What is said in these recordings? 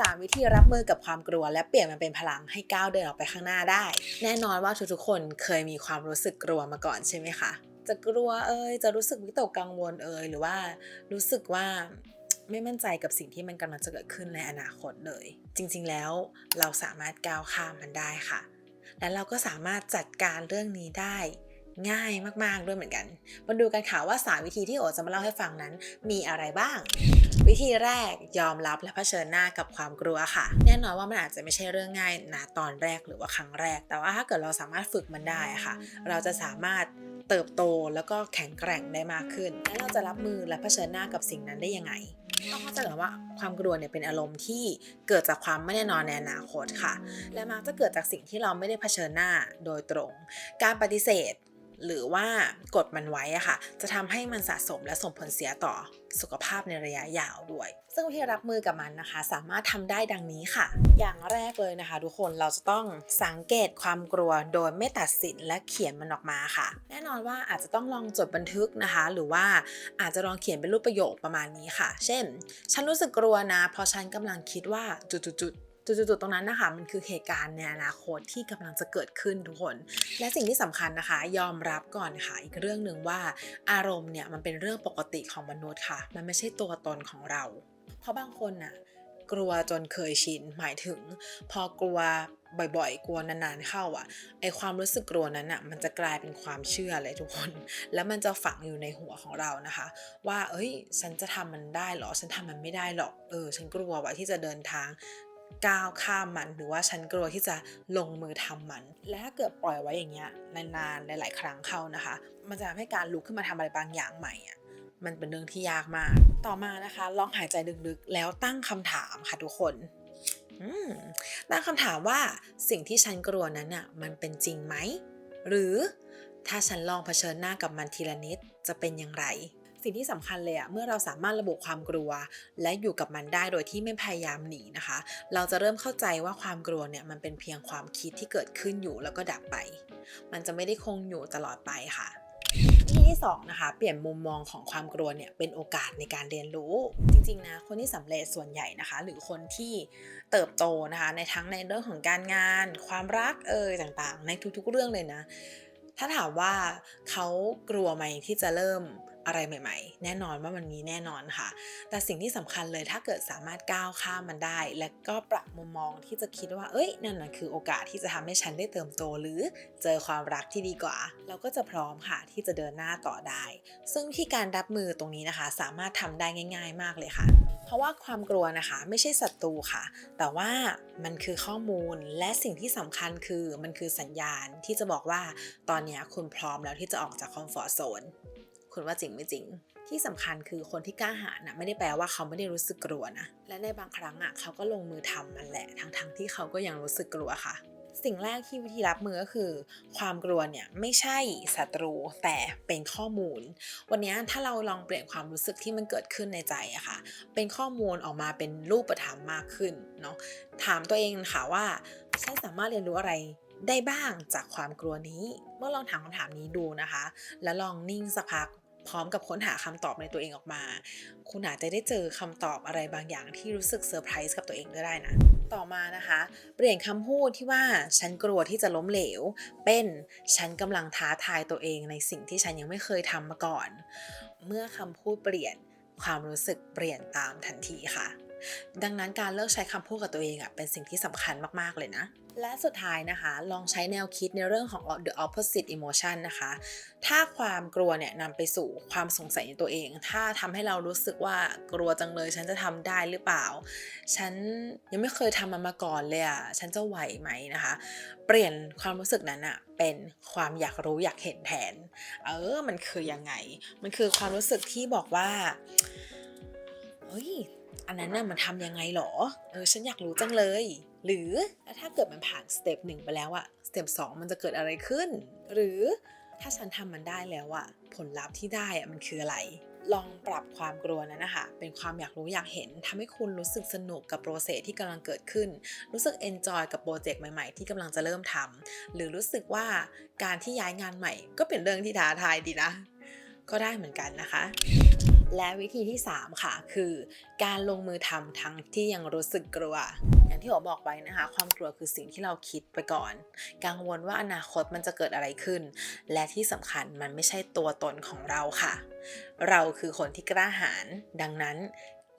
3 วิธีรับมือกับความกลัว และเปลี่ยนมันเป็นพลังให้ก้าวเดินออกไปข้างหน้าได้ แน่นอนว่าทุกๆคนเคยมีความรู้สึกกลัวมาก่อนใช่ไหมคะจะกลัวเอ่ยจะรู้สึกวิตกกังวลเอ่ยหรือว่ารู้สึกว่าไม่มั่นใจกับสิ่งที่มันกำลังจะเกิดขึ้นในอนาคตเลย จริงๆแล้วเราสามารถก้าวข้ามมันได้ค่ะ และเราก็สามารถจัดการเรื่องนี้ได้ ง่ายมากๆด้วยเหมือนกัน มาดูกันค่ะว่า 3 วิธีที่โอจะมาเล่าให้ฟังนั้น มีอะไรบ้าง วิธีแรกยอมรับและเผชิญหน้ากับความกลัวค่ะ แน่นอนว่ามันอาจจะไม่ใช่เรื่องง่ายนะตอนแรกหรือว่าครั้งแรก แต่ว่าถ้าเกิดเราสามารถฝึกมันได้ค่ะ เราจะสามารถเติบโตแล้วก็แข็งแกร่งได้มากขึ้น และเราจะรับมือและเผชิญหน้ากับสิ่งนั้นได้ยังไงต้องเข้าใจก่อนว่าความกลัวเนี่ยเป็นอารมณ์ที่เกิดจากความไม่แน่นอนในอนาคตค่ะ และมักจะเกิดจากสิ่งที่เราไม่ได้เผชิญหน้าโดยตรง การปฏิเสธ หรือว่ากดมันไว้อะค่ะ จะทำให้มันสะสมและส่งผลเสียต่อสุขภาพในระยะยาวด้วย ซึ่งวิธีรับมือกับมันนะคะ สามารถทำได้ดังนี้ค่ะ อย่างแรกเลยนะคะ ทุกคนเราจะต้องสังเกตความกลัวโดยไม่ตัดสินและเขียนมันออกมาค่ะ แน่นอนว่าอาจจะต้องลองจดบันทึกนะคะ หรือว่าอาจจะลองเขียนเป็นรูปประโยคประมาณนี้ค่ะ เช่น ฉันรู้สึกกลัวนะเพราะฉันกำลังคิดว่าจุดๆ จุดๆตรงนั้นนะคะมันคือเหตุการณ์ในอนาคตที่กำลังจะเกิดขึ้นทุกคน และสิ่งที่สำคัญนะคะ ยอมรับก่อนค่ะ อีกเรื่องหนึ่งว่าอารมณ์เนี่ยมันเป็นเรื่องปกติของมนุษย์ค่ะ มันไม่ใช่ตัวตนของเรา เพราะบางคนน่ะกลัวจนเคยชิน หมายถึง พอกลัวบ่อยๆ กลัวนานๆเข้าอะ ไอความรู้สึกกลัวนั้นอะ มันจะกลายเป็นความเชื่อเลยทุกคน แล้วมันจะฝังอยู่ในหัวของเรานะคะ ว่า เอ้ย ฉันจะทำมันได้เหรอ ฉันทำมันไม่ได้หรอก เออ ฉันกลัวว่าที่จะเดินทาง ก้าวข้ามมันหรือว่าฉันกลัวที่จะลงมือทำมัน และถ้าเกิดปล่อยไว้อย่างเงี้ยนานๆหลายๆครั้งเข้านะคะ มันจะทำให้การลุกขึ้นมาทำอะไรบางอย่างใหม่อะมันเป็นเรื่องที่ยากมาก ต่อมานะคะ ลองหายใจลึกๆ แล้วตั้งคำถามค่ะทุกคนตั้งคำถามว่าสิ่งที่ฉันกลัวนั้นอะมันเป็นจริงไหม หรือถ้าฉันลองเผชิญหน้ากับมันทีละนิดจะเป็นอย่างไร สิ่งที่สำคัญเลยอะเมื่อเราสามารถระบุความกลัว และอยู่กับมันได้โดยที่ไม่พยายามหนีนะคะ เราจะเริ่มเข้าใจว่าความกลัวเนี่ยมันเป็นเพียงความคิดที่เกิดขึ้นอยู่แล้วก็ดับไป มันจะไม่ได้คงอยู่ตลอดไปค่ะที่สองนะคะเปลี่ยนมุมมองของความกลัวเนี่ยเป็นโอกาสในการเรียนรู้ จริงๆนะคนที่สำเร็จส่วนใหญ่นะคะ หรือคนที่เติบโตนะคะในทั้งในเรื่องของการงาน ความรักเอ่ยต่างๆ ในทุกๆเรื่องเลยนะ ถ้าถามว่าเขากลัวไหมที่จะเริ่ม อะไรใหม่ ๆ แน่นอนว่ามันมีแน่นอนค่ะ แต่สิ่งที่สำคัญเลยถ้าเกิดสามารถก้าวข้ามมันได้ และก็ปรับมุมมองที่จะคิดว่า เอ้ย นั่นน่ะคือโอกาสที่จะทำให้ฉันได้เติมโตหรือเจอความรักที่ดีกว่า เราก็จะพร้อมค่ะที่จะเดินหน้าต่อได้ ซึ่งที่การรับมือตรงนี้นะคะ สามารถทำได้ง่าย ๆ มากเลยค่ะ เพราะว่าความกลัวนะคะไม่ใช่ศัตรูค่ะ แต่ว่ามันคือข้อมูลและสิ่งที่สำคัญคือมันคือสัญญาณที่จะบอกว่าตอนนี้คุณพร้อมแล้วที่จะออกจากคอมฟอร์ทโซน คุณว่าจริงไม่จริง ที่สำคัญคือคนที่กล้าหาญนะไม่ได้แปลว่าเขาไม่ได้รู้สึกกลัวนะ และในบางครั้งอะเขาก็ลงมือทำมันแหละทั้งๆที่เขาก็ยังรู้สึกกลัวค่ะ สิ่งแรกที่วิธีรับมือก็คือ ความกลัวเนี่ยไม่ใช่ศัตรูแต่เป็นข้อมูล วันนี้ถ้าเราลองเปลี่ยนความรู้สึกที่มันเกิดขึ้นในใจอะค่ะ เป็นข้อมูลออกมาเป็นรูปธรรมมากขึ้นเนาะถามตัวเองค่ะว่าฉันสามารถเรียนรู้อะไรได้บ้างจากความกลัวนี้ เมื่อลองถามคำถามนี้ดูนะคะ แล้วลองนิ่งสักพัก พร้อมกับค้นหาคำตอบในตัวเองออกมา คุณอาจจะได้เจอคำตอบอะไรบางอย่างที่รู้สึกเซอร์ไพรส์กับตัวเองก็ได้นะ ต่อมานะคะ เปลี่ยนคำพูดที่ว่าฉันกลัวที่จะล้มเหลว เป็นฉันกำลังท้าทายตัวเองในสิ่งที่ฉันยังไม่เคยทำมาก่อน เมื่อคำพูดเปลี่ยนความรู้สึกเปลี่ยนตามทันทีค่ะ ดังนั้นการเลิกใช้คำพูดกับตัวเองอะเป็นสิ่งที่สำคัญมากๆเลยนะ และสุดท้ายนะคะ ลองใช้แนวคิดในเรื่องของ the opposite emotion นะคะ ถ้าความกลัวเนี่ยนำไปสู่ความสงสัยในตัวเอง ถ้าทำให้เรารู้สึกว่ากลัวจังเลย ฉันจะทำได้หรือเปล่า ฉันยังไม่เคยทำมันมาก่อนเลยอะฉันจะไหวไหมนะคะ เปลี่ยนความรู้สึกนั้นอะเป็นความอยากรู้อยากเห็นแทนเออ มันคือยังไง มันคือความรู้สึกที่บอกว่าเฮ้ย อันนั้นน่ะมันทำยังไงหรอ เออฉันอยากรู้จังเลย หรือถ้าเกิดมันผ่านสเต็ปหนึ่งไปแล้วอะสเต็ปสองมันจะเกิดอะไรขึ้น หรือถ้าฉันทำมันได้แล้วอะผลลัพธ์ที่ได้อะมันคืออะไร ลองปรับความกลัวนั้นนะคะเป็นความอยากรู้อยากเห็นทำให้คุณรู้สึกสนุกกับโปรเซสที่กำลังเกิดขึ้น รู้สึกเอนจอยกับโปรเจกต์ใหม่ๆ ที่กำลังจะเริ่มทำหรือรู้สึกว่าการที่ย้ายงานใหม่ ก็เป็นเรื่องที่ท้าทายดีนะ ก็ได้เหมือนกันนะคะ และวิธีที่ 3 ค่ะ คือการลงมือทำทั้งที่ยังรู้สึกกลัว อย่างที่ผมบอกไปนะคะ ความกลัวคือสิ่งที่เราคิดไปก่อน กังวลว่าอนาคตมันจะเกิดอะไรขึ้น และที่สำคัญมันไม่ใช่ตัวตนของเราค่ะ เราคือคนที่กล้าหาญดังนั้น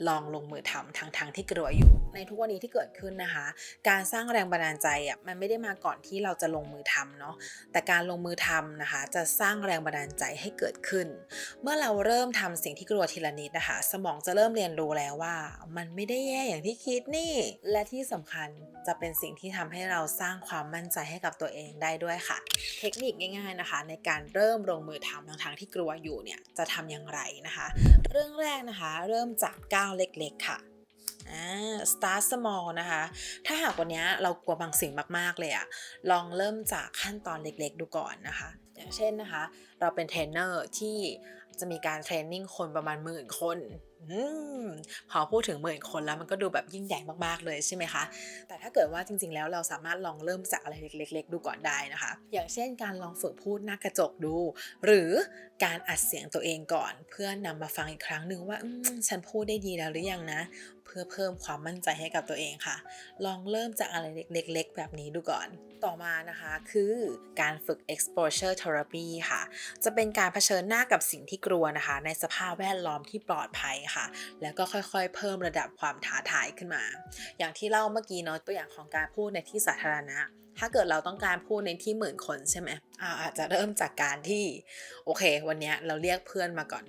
ลองลงมือทำทั้งทางที่กลัวอยู่ ในทุกวันนี้ที่เกิดขึ้นนะคะ การสร้างแรงบันดาลใจอะมันไม่ได้มาก่อนที่เราจะลงมือทำเนาะแต่การลงมือทำนะคะ จะสร้างแรงบันดาลใจให้เกิดขึ้น เมื่อเราเริ่มทำสิ่งที่กลัวทีละนิดนะคะ สมองจะเริ่มเรียนรู้แล้วว่า มันไม่ได้แย่อย่างที่คิดนี่ และที่สำคัญจะเป็นสิ่งที่ทำให้เราสร้างความมั่นใจให้กับตัวเองได้ด้วยค่ะ เทคนิคง่ายๆนะคะ ในการเริ่มลงมือทำทั้งทางๆที่กลัวอยู่เนี่ยจะทำอย่างไรนะคะ เรื่องแรกนะคะ เริ่มจากก้าวเล็กๆค่ะ อ่า start small นะคะ ถ้าหากวันนี้เรากลัวบางสิ่งมากๆเลยอะลองเริ่มจากขั้นตอนเล็กๆดูก่อนนะคะ อย่างเช่นนะคะ เราเป็นเทรนเนอร์ที่จะมีการเทรนนิ่งคนประมาณหมื่นคนอพอพูดถึงหมื่นคนแล้วมันก็ดูแบบยิ่งใหญ่มากๆเลยใช่ไหมคะ แต่ถ้าเกิดว่าจริงๆแล้วเราสามารถลองเริ่มจากอะไรเล็ก ๆ ดูก่อนได้นะคะ อย่างเช่นการลองฝึกพูดหน้ากระจกดู หรือ การอัดเสียงตัวเองก่อน เพื่อนำมาฟังอีกครั้งหนึ่งว่าฉันพูดได้ดีแล้วหรือยังนะ เพื่อเพิ่มความมั่นใจให้กับตัวเองค่ะ ลองเริ่มจากอะไรเล็กๆ แบบนี้ดูก่อน ต่อมานะคะคือการฝึก exposure therapy ค่ะ จะเป็นการเผชิญหน้ากับสิ่งที่กลัวนะคะ ในสภาพแวดล้อมที่ปลอดภัยค่ะ แล้วก็ค่อยๆ เพิ่มระดับความท้าทายขึ้นมา อย่างที่เล่าเมื่อกี้เนาะตัวอย่างของการพูดในที่สาธารณะ ถ้าเกิดเราต้องการพูดในที่หมื่นคนใช่ไหมอาอาจจะเริ่มจากการที่โอเค วันนี้เราเรียกเพื่อนมาก่อน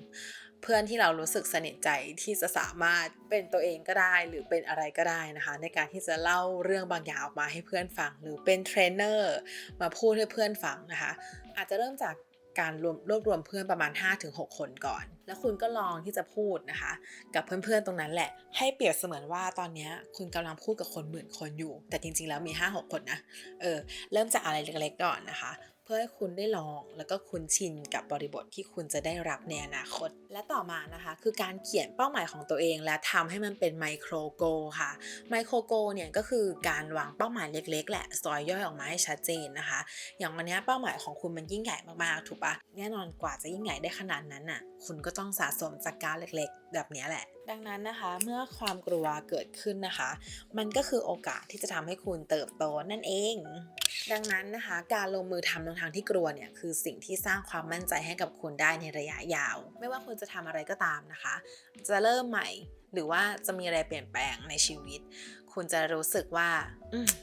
เพื่อนที่เรารู้สึกสนิทใจที่จะสามารถเป็นตัวเองก็ได้หรือเป็นอะไรก็ได้นะคะ ในการที่จะเล่าเรื่องบางอย่างออกมาให้เพื่อนฟัง หรือเป็นเทรนเนอร์มาพูดให้เพื่อนฟังนะคะ อาจจะเริ่มจาก การรวมรวบรวมเพื่อนประมาณ 5-6 คนก่อน แล้วคุณก็ลองที่จะพูดนะคะ กับเพื่อนๆตรงนั้นแหละ ให้เปรียบเสมือนว่าตอนนี้คุณกำลังพูดกับคนหมื่นคนอยู่ แต่จริงๆแล้วมี 5-6 คนนะ เออ เริ่มจากอะไรเล็กๆก่อนนะคะ พื่อให้คุณได้ลอง แล้วก็คุ้นชินกับบริบทที่คุณจะได้รับในอนาคต และต่อมานะคะคือการเขียนเป้าหมายของตัวเอง และทำให้มันเป็นไมโครโกค่ะไมโครโกเนี่ยก็คือการวางเป้าหมายเล็ก ๆ แหละซอยย่อยออกมาให้ชัดเจนนะคะ อย่างวันนี้เป้าหมายของคุณมันยิ่งใหญ่มากๆถูกปะแน่นอนกว่าจะยิ่งใหญ่ได้ขนาดนั้นน่ะคุณก็ต้องสะสมจากกาวเล็ก แบบนี้แหละ ดังนั้นนะคะ เมื่อความกลัวเกิดขึ้นนะคะ มันก็คือโอกาสที่จะทำให้คุณเติบโตนั่นเอง ดังนั้นนะคะ การลงมือทำในทางที่กลัวเนี่ยคือสิ่งที่สร้างความมั่นใจให้กับคุณได้ในระยะยาว ไม่ว่าคุณจะทำอะไรก็ตามนะคะ จะเริ่มใหม่ หรือว่าจะมีอะไรเปลี่ยนแปลงในชีวิต คุณจะรู้สึกว่า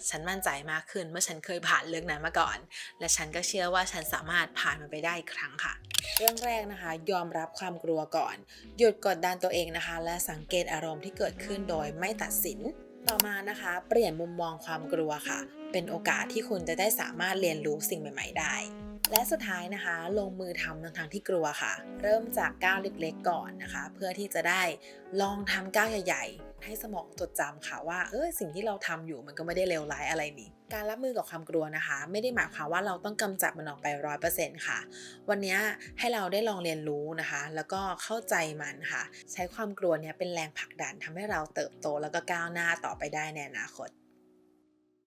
ฉันมั่นใจมากขึ้นเมื่อฉันเคยผ่านเรื่องนั้นมาก่อน และฉันก็เชื่อว่าฉันสามารถผ่านมันไปได้อีกครั้งค่ะ เรื่องแรกนะคะ ยอมรับความกลัวก่อน หยุดกดดันตัวเองนะคะ และสังเกตอารมณ์ที่เกิดขึ้นโดยไม่ตัดสินต่อมานะคะ เปลี่ยนมุมมองความกลัวค่ะ เป็นโอกาสที่คุณจะได้สามารถเรียนรู้สิ่งใหม่ ๆ ได้ และสุดท้ายนะคะ ลงมือทำทั้งทางที่กลัวค่ะ เริ่มจากก้าวเล็กๆก่อนนะคะ เพื่อที่จะได้ลองทำก้าวใหญ่ ๆ ให้สมองจดจำค่ะว่าเออสิ่งที่เราทำอยู่มันก็ไม่ได้เลวร้ายอะไรนี่การรับมือกับความกลัวนะคะ ไม่ได้หมายความว่าเราต้องกำจัดมันออกไปร้อยเปอร์เซ็นต์ค่ะ วันนี้ให้เราได้ลองเรียนรู้นะคะ แล้วก็เข้าใจมันค่ะ ใช้ความกลัวเนี้ยเป็นแรงผลักดันทำให้เราเติบโตแล้วก็ก้าวหน้าต่อไปได้ในอนาคต